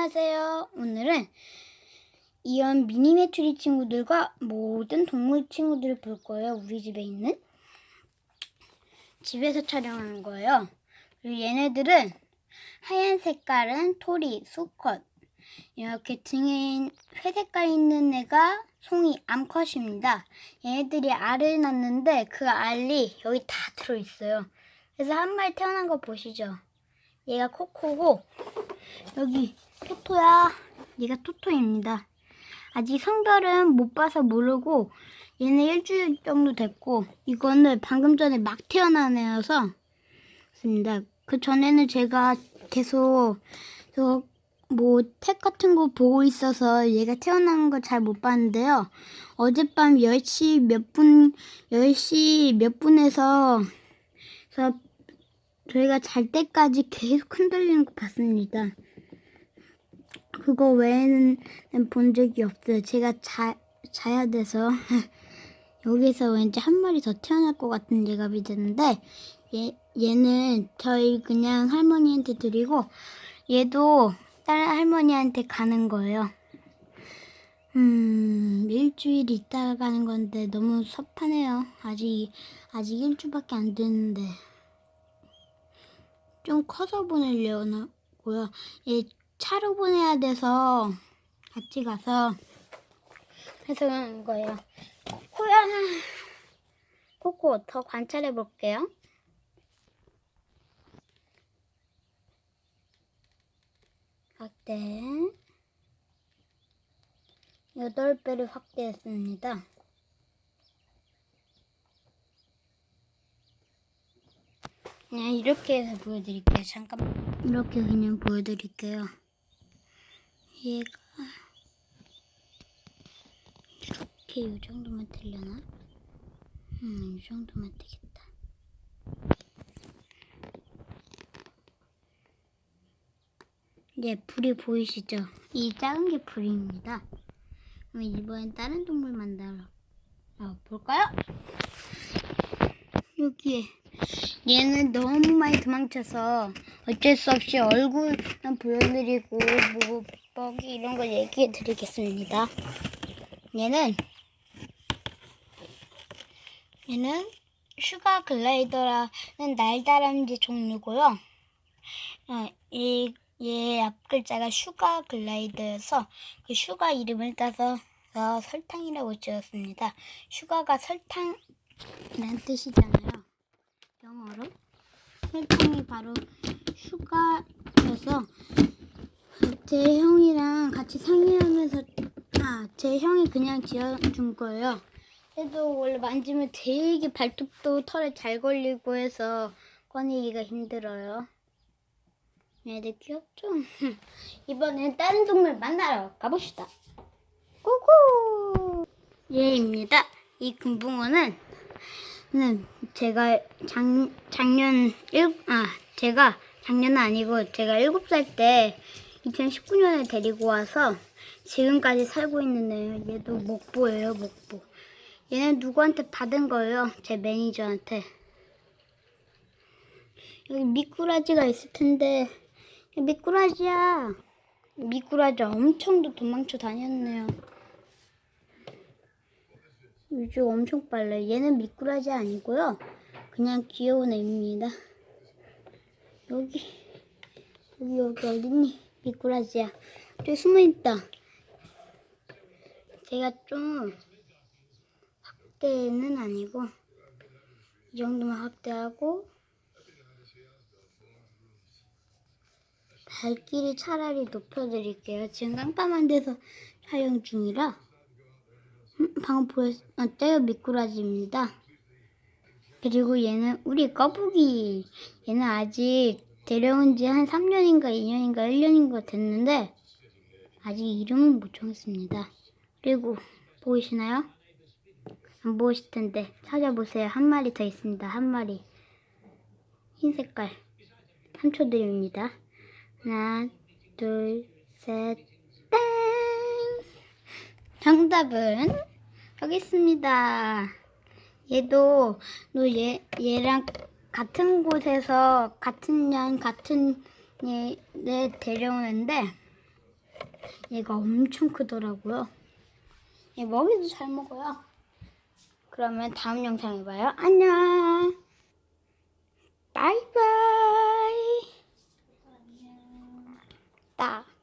안녕하세요. 오늘은 이런 미니 메추리 친구들과 모든 동물 친구들을 볼 거예요. 우리 집에 있는 집에서 촬영하는 거예요. 그리고 얘네들은 하얀 색깔은 토리, 수컷 이렇게 등에 회색깔 있는 애가 송이 암컷입니다. 얘네들이 알을 낳는데 그 알이 여기 다 들어있어요. 그래서 한 마리 태어난 거 보시죠. 얘가 코코고 여기 토토야. 얘가 토토입니다. 아직 성별은 못 봐서 모르고 얘는 일주일 정도 됐고 이거는 방금 전에 막 태어난 애여서 그렇습니다. 그 전에는 제가 계속 뭐택 같은 거 보고 있어서 얘가 태어나는 걸 잘 못 봤는데요. 어젯밤 10시 몇 분, 10시 몇 분에서 저희가 잘 때까지 계속 흔들리는 거 봤습니다. 그거 외에는 본 적이 없어요. 제가 자, 자야 돼서 여기서 왠지 한 마리 더 태어날 것 같은 예감이 드는데 얘, 얘는 저희 그냥 할머니한테 드리고 얘도 다른 할머니한테 가는 거예요. 음, 일주일 있다가 가는 건데 너무 섭하네요. 아직, 아직 일주밖에 안 됐는데. 좀 커서 보내려고요. 얘 차로 보내야 돼서 같이 가서 해서 그런 거예요. 코코야, 코코 더 관찰해 볼게요. 확대. 여덟 배를 확대했습니다. 그냥 이렇게 해서 보여드릴게요. 잠깐 이렇게 그냥 보여드릴게요. 얘가 이렇게 이 정도만 들려나? 음, 이 정도만 되겠다. 이제 불이 보이시죠? 이 작은 게 불입니다. 그럼 이번엔 다른 동물 만나러 어, 볼까요? 여기에 얘는 너무 많이 도망쳐서 어쩔 수 없이 얼굴만 보여드리고 뭐 먹이 이런 거 얘기해 드리겠습니다. 얘는 얘는 슈가 글라이더라는 날다람쥐 종류고요. 어, 이, 얘 앞글자가 슈가 글라이더여서 그 슈가 이름을 따서 어, 설탕이라고 지었습니다. 슈가가 설탕이란 뜻이잖아요. 영어로 설탕이 바로 슈가여서 제 형이랑 같이 상의하면서 아 제 형이 그냥 지어준 거예요. 얘도 원래 만지면 되게 발톱도 털에 잘 걸리고 해서 꺼내기가 힘들어요. 얘들 귀엽죠? 이번엔 다른 동물 만나러 가봅시다. 고고! 얘입니다. 이 금붕어는 는 제가 작, 작년 일, 아 제가 작년은 아니고 제가 일곱 살때 2019년에 데리고 와서 지금까지 살고 있는 애요. 얘도 목보예요, 목보. 얘는 누구한테 받은 거예요? 제 매니저한테. 여기 미꾸라지가 있을 텐데 미꾸라지야. 미꾸라지 엄청 도 도망쳐 다녔네요. 요즘 엄청 빨라요. 얘는 미꾸라지 아니고요. 그냥 귀여운 애입니다. 여기, 여기, 여기 어딨니? 미꾸라지야. 저기 숨어있다. 제가 좀 확대는 아니고, 이 정도만 확대하고, 발길이 차라리 높여드릴게요. 지금 깜깜한 데서 촬영 중이라. 음, 방금 보였어요? 미꾸라지입니다. 그리고 얘는 우리 거북이. 얘는 아직 데려온 지 한 3년인가 2년인가 1년인가 됐는데 아직 이름은 못 정했습니다. 그리고 보이시나요? 안 보이실 텐데 찾아보세요. 한 마리 더 있습니다. 한 마리. 흰 색깔. 3초 드립니다. 하나, 둘, 셋, 땡! 정답은 여기 있습니다. 얘도 너 얘, 얘랑 같은 곳에서 같은 년 같은 얘 네, 데려오는데 얘가 엄청 크더라고요. 얘 먹이도 잘 먹어요. 그러면 다음 영상에 봐요. 안녕. 바이바이. 딱.